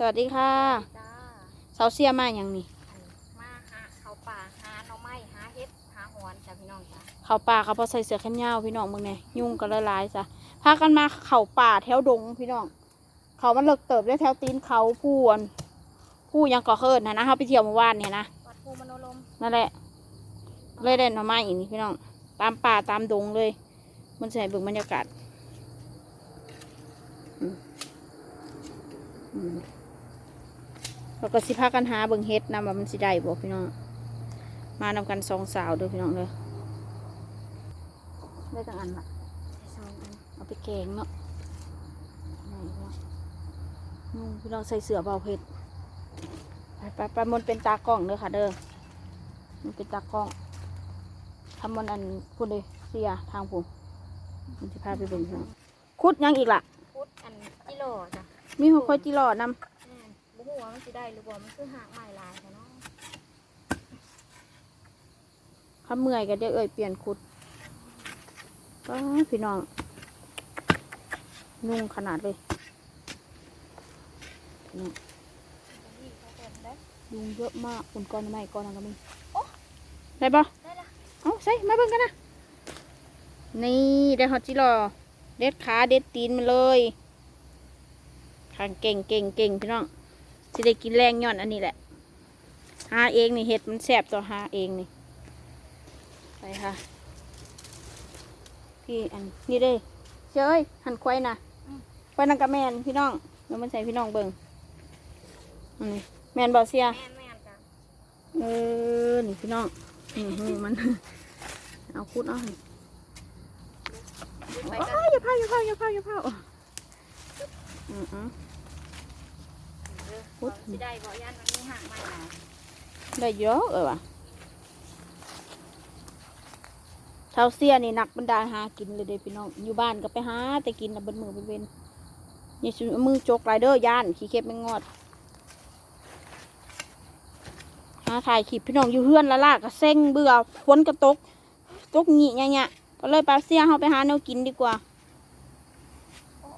สวัสดีค่ะจ้าเสาเสียมาอย่างนี้มาหาเขาป่าหาหน่อไม้หาเห็ดหาหอนจ้ะพี่น้องจ้าเขาป่าเขาพอใส่เสื้อแขนยาวพี่น้องมึงเนี่ยยุ่งกันละลายจ้ะพากันมาเขาป่าแถวดงพี่น้อง เขามันเลิกเติบได้แถวตีนเขาผู้อันผู้ยังก่อเคิร์นะนะเขาไปเที่ยวเมื่อวานเนี่ยนะวัดภูมโนลมนั่นแหละเลยได้หน่อไม้อีกนี่พี่น้อง ตามป่าตามดงเลย มันจะให้เบิ่งบรรยากาศอืมอืม แล้วก็สิพากันหาเบิ่งเฮ็ดนะว่ามันสิได้บ่พี่น้อง มานำกันสองสาวเด้อพี่น้องเด้อได้ตั้งอันละสองอันเอาไปแกงเนาะไหนวะนุ่งพี่น้องใส่เสื้อเบาเผ็ดไปไปไปมันเป็นตากล้องเด้อค่ะเด้อมันเป็นตากล้องทำมันอันพูดเลยเสียทางผมมันจะพาไปเบิ่งพี่น้องคุดยังอีกล่ะพุดอันกิโลจ้ะมีหัวคอยจิรอดนแม่นบุหัวามันสิได้หรือบ่มันคือหากไม้ลายค่ะเนาะำข้าเมื่อยก็เดี๋ยวเอ่ยเปลี่ยนคุดป้าพี่น้อง นุ่งขนาดเลยพี่น้องนี่เขาเป็นได้ยุงเยอะมากคุณก้อนไม้ก้อนนั้นก็มีโอ๊ะได้ปะได้ละเอาใส่มาเบิ่งกันนะ นี่ได้ฮอตจิรอ เด็ดขาเด็ดตีนมาเลยทางเก่งเก่งเก่งพี่น้อง สิได้กินแรงย้อนอันนี้แหละ หาเองนี่เห็ดมันแสบต่อหาเองนี่ ไปค่ะ พี่อันนี่เด้เจ้ยหันควายนะควายนังกะแมนพี่น้องเดี๋ยวมันใส่พี่น้องเบิ่งอันนี้แมนบอเสียแม่นแม่นจ้ะเออนี่พี่น้องอือหือมัน เอาคุดเอาให้ไปโอ้กันยอย่าเผาอย่าเผาอย่าเผาอย่าเผาอือ หือพุดสิได้บ่ย่านมันมีหากไม้ลายได้เยอะเออวะเท้าเสียนี่หนักบรรดาหากินเลยเด้อพี่น้องอยู่บ้านก็ไปหาแต่กินนะเบนมือเบนเวนอย่าชุมือจกไรเด้อย่านขี้เข็บไม่งอดหาถ่ายคลิปพี่น้องอยู่เฮือนละล่ะก็เซ็งเบื่อฝนกระตกตกหงีเนี่ยเนี่ยก็เลยปลาเสียเฮาไปหาแนวกินดีกว่าโอ้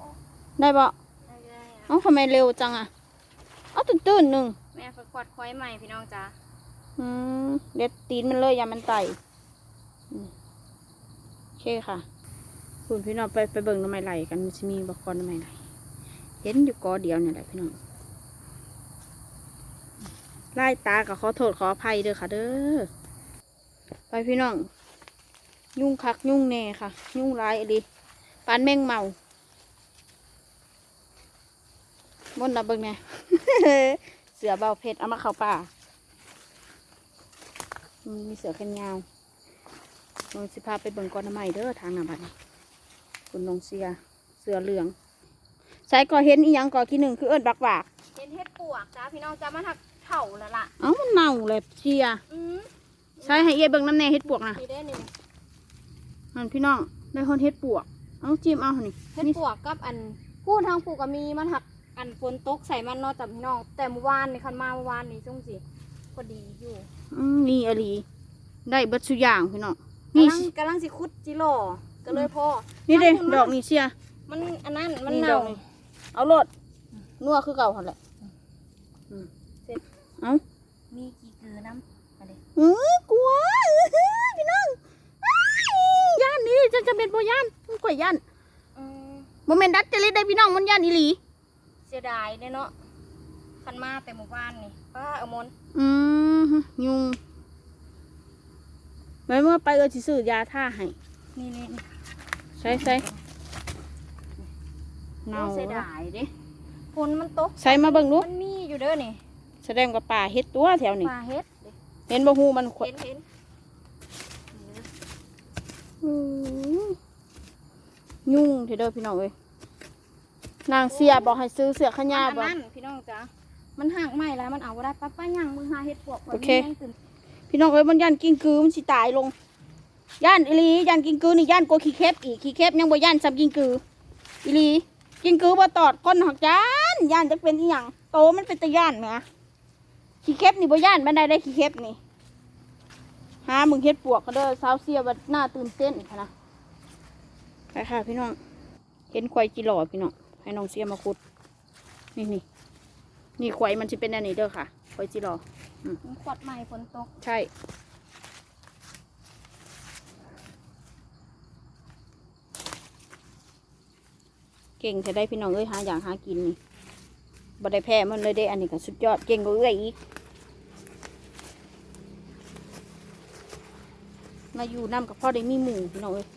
ได้บ่ได้ได้เอ้าทำไมเร็วจังอะ เอาตื่นตื่นๆหนึ่งแม่ฝึกขวัดควายใหม่พี่น้องจ้าอืมเด็ดตีนมันเลยอย่ามันไต่อืมโอเคค่ะ คุณพี่น้องไปไปเบิ่งหน้ำไม้ไหลกันมันจะมีบักกอนหน้ำไม้ไหลเห็นอยู่กอเดียวเนี่ยแหละพี่น้องไล่ตากับขอโทษขออภัยเด้อค่ะ เด้อไปพี่น้อง ยุ่งคักยุ่งแน่ค่ะ ยุ่งร้ายอะไรปานแมงเมา บนนับเบิ่งแน่เสือเบาเพชรเอามาเข้าป่าอืมมีเสือแขนยาวลองสิพาไปเบิ่งก้อนน้ำใหม่เด้อทางหน้าบ้านคุณลงเสียเสือเหลืองใส่ก่อเห็นอีหยังก่อที่หนึ่งคือเอิ้นบักบากเห็นเฮ็ดปวกจ้าพี่น้องจ้ามันหักเถ่าแล้วล่ะเอ้ามันเน่าเลยเชียอืมใส่ให้เย่เบิ่งน้ำแน่เฮ็ดปวกนะนี่ได้นี่นั่นพี่น้องได้คนเฮ็ดปวก เอาจิ้มเอาหั่นนี่เฮ็ดปวกกับอันพูดทางปลูกก็มีมันหัก อันฝนตกใส่มันเนอแต่พี่น้อง แต่เมื่อวานนี่คันมาเมื่อวานนี่จุงสิพอดีอยู่อืมนี่อหลีได้เบิดสุอย่างพี่น้องกำนี่ลังกำลังสิคุดจิโร่ก็เลยพอนี่เด้ทางคุณดอกนี่เชีย มันอันนั้นมันนี่เน่า ดอกนี่ เอาโลดนัวคือเก่าหั่นแหละอืมเสร็จ เอามีกี่เกลือน้ำอะไรเออกลัวเออพี่น้องอ้ายย่านนี่จะจะเป็นโบย่านมันกว่าย่านอืมโมเมนดัดจะเล่นได้พี่น้องมันย่านอีหลี เสียดายเด้เนาะคันมาแต่เมื่อวานนี่ป้าเอามนอืมยุงไว้เมื่อไปเออสิซื้อยาท่าให้นี่นี่นี่ใส่ใส่เน่าโอ้เสียดายเด้ฝนมันตกใส่มาเบิ่งดูมันมีอยู่เด้อนี่แสดงกับป่าเฮ็ดตัวแถวนี้ปลาเฮ็ดเด้เห็นบ่ฮูมันขวดเห็นเห็นอืมยุ่งเถอะเด้อพี่น้องเอ้ย นางเสียบอกให้ซื้อเสื้อขนยาอันบ่นั้นพี่น้องจ้ามันห่างไม่แล้วมันเอาบ่ได้ป้าป้าย่างมึงหาเฮ็ดปวกโอเคมันยังตื่นพี่น้องเอ้ยมันย่านกิ้งกือมันสิตายลง ย่านอีหลีย่านกิ้งกือนี่ย่านกว่าขี้เข็บอีกขี้เข็บยังบ่ย่านซ้ำกิ้งกืออีหลีกิ้งกือบ่ตอดก้นหักจานย่านจะเป็นอีหยังโตมันเป็นตะย่านแหมขี้เข็บนี่บ่ย่านบันไดได้ขี้เข็บนี่หามึงเฮ็ดปวกก็เด้อสาวเสียบัดหน้าตื่นเต้นค่ะนะไปค่ะพี่น้องเห็นควายจีหล่อพี่น้อง ให้น้องเสียมาขุด นี่นี่นี่ควายมันจะเป็นอันนี้เด้อค่ะควายจิรอมันขวดใหม่ฝนตก ใช่ เก่งจะได้พี่น้องเอ้ยหาอย่างหากินนี่บ่ได้แพ้มันเลยได้อันนี้ก็สุดยอดเก่งกว่าเอ้ยอีกมาอยู่น้ำกับพ่อได้มีหมูพี่น้องเอ้ย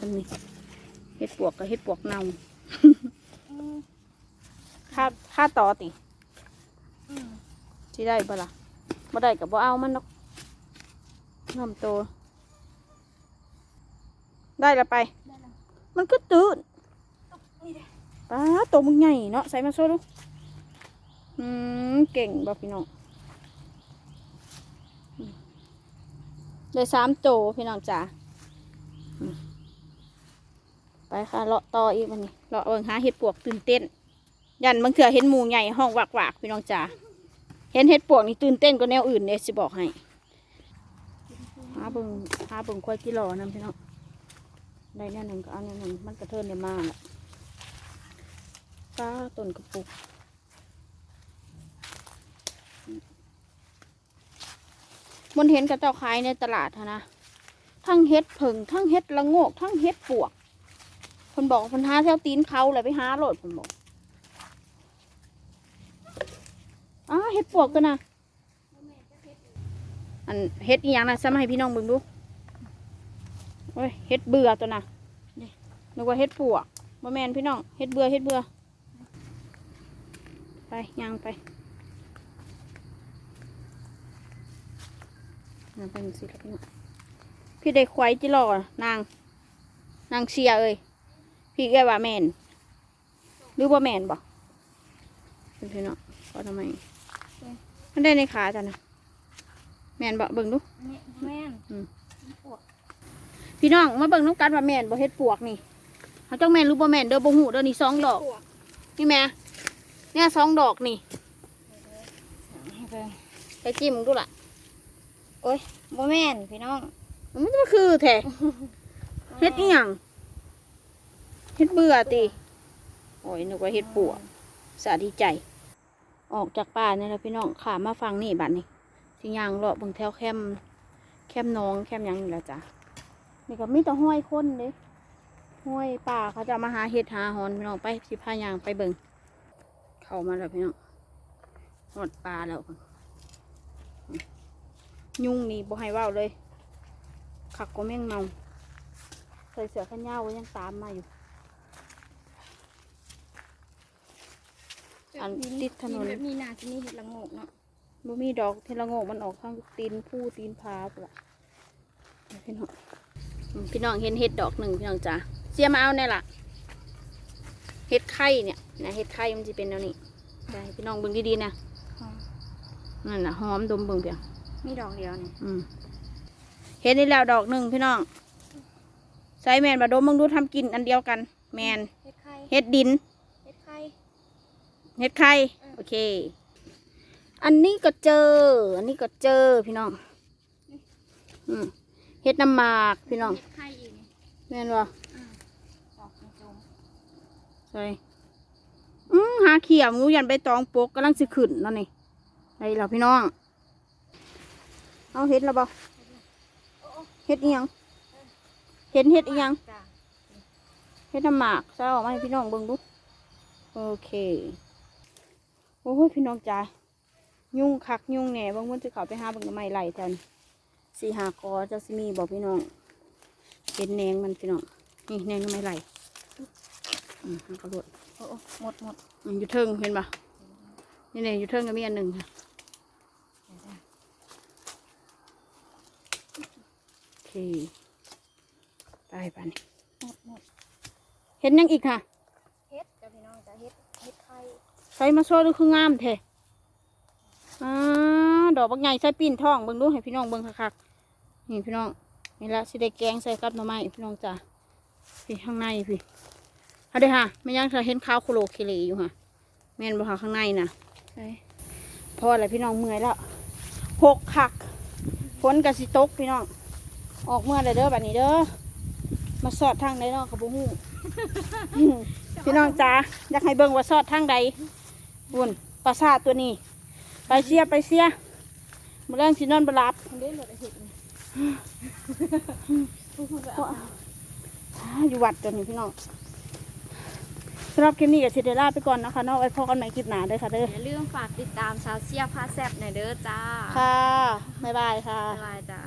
นี่ทำนี่เฮ็ดปวกกับเฮ็ดปวกเน่าอืมค่าค่าต่อติอืมที่ได้ปะล่ะบ่ได้กับบ่เอามันดอกน้ำโตได้ละไปได้แล้วมันก็ตื่นนี่เด้อป้าตัวมึงใหญ่เนาะใส่มาโซ่ดูอืมเก่งบ่พี่น้องอืมได้สามโตพี่น้องจ๋าอืม ไปค่ะเลาะต่ออีกวันนี้เลาะเบิ่งหาเห็ดปวกตื่นเต้น ยันบางเถื่อเห็นหมูใหญ่ห้องวากๆพี่น้องจ๋าเห็นเห็ดปวกนี่ตื่นเต้นกว่าแนวอื่นเนี่ยสิบอกให้หาเบิ่งหาเบิ่งควายกิโลนำพี่น้องได้แนวหนึ่งก็เอาแนวหนึ่งมันกระเทินได้มากละฟ้าต้นกระปุกมันเห็นกระเจ้าขายในตลาดหั้นนะทั้งเห็ดผึ่งทั้งเห็ดละโงก ทั้งเห็ดปวก คนบอกคนหาแถวตีนเขาเลยไปหาโหลดคนบอกอ้าเห็ดปวกกันนะอันเห็ดอีหยังนะซ้ำให้พี่น้องเบิ่งดูโอ้ยเห็ดเบื่อตัวน่ะนึกว่าเห็ดปวกบ่แมนพี่น้องเห็ดเบื่อเห็ดเบื่อไปย่างไปย่างไปมันสิละพี่น้องพี่ได้ควายจิรอนาง นางเชียเอ้ย พี่แกว่าแมนหรือว่าแมนบ่เป็นพี่น้องก็ทำไมมันได้ในขาจ้ะนะแมนบ่เบิ่งดูแม่แม่นอืมปวดพี่น้องมาเบิ่งน้องกันว่าแมนบ่เฮ็ดปวกนี่เขาจ้องแมนหรือบ่แมนเด้อบ่ฮู้เด้อนี่สองดอกปวดนี่แม่เนี่ยสองดอกนี่ให้เบิ่งไปจิ้มดูล่ะโอ้ยบ่แม่นพี่น้องมันจะมาคือแท้เฮ็ดอีหยังเฮ็ดเบื่อติโอ้ยนึกว่าเฮ็ดปวกสาดีใจ ออกจากป่าเนี่แหละพี่น้องขามาฟังนี่บัดนี้สิยางเลาะเบิ่งแถวแคมแคมน้องแคมยังนี่แหละจ้ะนี่ก็มีแต่ห้อยคนเด้ห้อยป่าเขาจะมาหาเห็ดหาหอนพี่น้องไปสิพายางไปเบิงเข้ามาแล้วพี่น้องหอดปลาแล้วยุ่งนี่บ่ให้ว้าเลยขักก็แม่งเมาใส่เสื้อแขนยาวไว้ยังตามมาอยู่ อันติดถนนแบบนี้น่าที่นี่เห็ดละโงกเนาะบ่มีดอกเทละโงกมันออกทางตีนผู้ตีนพาปละพี่น้องอืมพี่น้องเห็นเห็ดดอกหนึ่งพี่น้องจ้าเสียมาเอาเนี่ยล่ะเห็ดไข่เนี่ยนะเห็ดไข่มันจะเป็นแนวนี้ได้พี่น้องเบิ่งดีๆนะหอมนั่นน่ะหอมดมเบิ่งเพียงมีดอกเดียวนี่อืมเห็ดนี่แล้วดอกหนึ่งพี่น้องใส่แมนมาดมเบิ่งดูทำกินอันเดียวกัน แมนเห็ดไข่เห็ดดินเห็ดไข่ เห็ดไข่อืมโอเค อันนี้ก็เจอ อันนี้ก็เจอพี่น้องอืมเห็ดน้ำหมากพี่น้องเห็ดไข่อีกนี่แม่นว่าอืมดอกจมใช่อืมหาเขียวงูยันใบตองปกกำลังสิขึ้นนั่นนี่ไอ้เราพี่น้อง เอาเห็ดแล้วบ่เห็ดอีหยังเห็นเห็ดอีหยังจ้ะเฮ็ดน้ำหมากใส่ออกมาให้พี่น้องเบิ่งดูโอเค โอ้ยพี่น้องจ๋ายุ่งคักยุ่งแหน่บางวันจะเข้าไปหาเบิ่งทำไมไหลจันสีหากอเจะสิมีบอกพี่น้องเป็นแหนงมันพี่น้องนี่แหนงทำไมไหลอืมหากระโดดโอ้โอ้หมดหมดอืมอยู่เทิงเห็นปะนี่เนี่ยอยู่เทิงก็มีอันหนึ่งค่ะโอเคไปไปนี่หมดหมดเห็นยังอีกค่ะ เห็ดจ้ะพี่น้องจ้ะเห็ดเห็ดไข่ ใส่มาโซ่ดูคืองามแท้อ่าดอกบักใหญ่ใส่ปีนท้องเบิ่งดูให้พี่น้องเบิ่งคักๆนี่พี่น้องนี่ละสิได้แกงใส่กับหน่อไม้พี่น้องจ้ะพี่ข้างในพี่เอาเด้อค่ะไม่ยังจะเห็นขาวโคโลเคเลอยู่ค่ะแม่นบ่ค่ะข้างในน่ะใช่พอแล้วพี่น้องเมื่อยแล้วหกคักฝนกับสิตกพี่น้องออกเมื่อเลยเด้อแบบนี้เด้อมาสอดทางไหนเนาะกับบุหูอืมพี่น้องจ๋าอยากให้เบิ่งว่าซอดทางใด บุญปราสาทตัวนี้ ไปเสียไปเสียมาเรื่องสินอนบหลับมันได้หลดเห็ดนี่อยู่วัดจนนี่พี่น้องสำหรับคลิปนี้กับสิเดล่าไปก่อนนะคะเนอกไว้พอกันใหม่คลิปหนาเด้อค่ะเด้ออย่าลืมฝากติดตามชาวเซียพาแซบหน่อยเด้อจ้า ค่ะ บ๊ายบายค่ะ บ๊ายบายจ้า